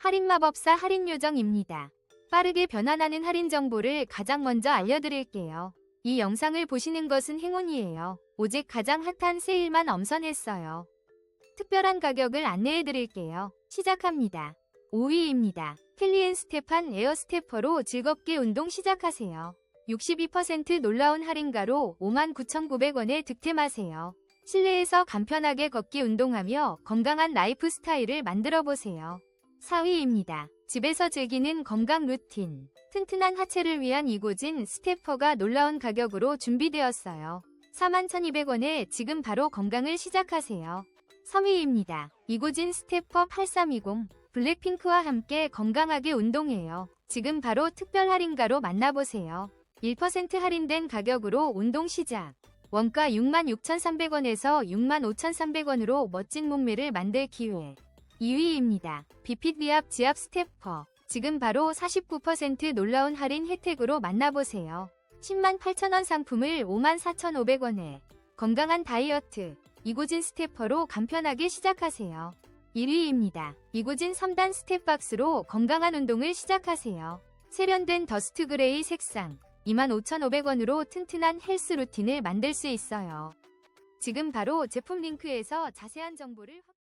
할인 마법사 할인 요정입니다. 빠르게 변환하는 할인 정보를 가장 먼저 알려드릴게요. 이 영상을 보시는 것은 행운이에요. 오직 가장 핫한 세일만 엄선했어요. 특별한 가격을 안내해드릴게요. 시작합니다. 5위입니다. 켈리앤 스테판 에어 스테퍼로 즐겁게 운동 시작하세요. 62% 놀라운 할인가로 59,900원에 득템하세요. 실내에서 간편하게 걷기 운동하며 건강한 라이프 스타일을 만들어 보세요. 4위입니다. 집에서 즐기는 건강 루틴. 튼튼한 하체를 위한 이고진 스테퍼가 놀라운 가격으로 준비되었어요. 41,200원에 지금 바로 건강을 시작하세요. 3위입니다. 이고진 스테퍼 8320. 블랙핑크와 함께 건강하게 운동해요. 지금 바로 특별 할인가로 만나보세요. 1% 할인된 가격으로 운동 시작. 원가 66,300원에서 65,300원으로 멋진 몸매를 만들 기회. 2위입니다. 비핏 위압 지압 스테퍼. 지금 바로 49% 놀라운 할인 혜택으로 만나보세요. 10만 8천원 상품을 5만 4,500원에 건강한 다이어트 이고진 스테퍼로 간편하게 시작하세요. 1위입니다. 이고진 3단 스텝박스로 건강한 운동을 시작하세요. 세련된 더스트 그레이 색상 25,500원으로 튼튼한 헬스 루틴을 만들 수 있어요. 지금 바로 제품 링크에서 자세한 정보를 확-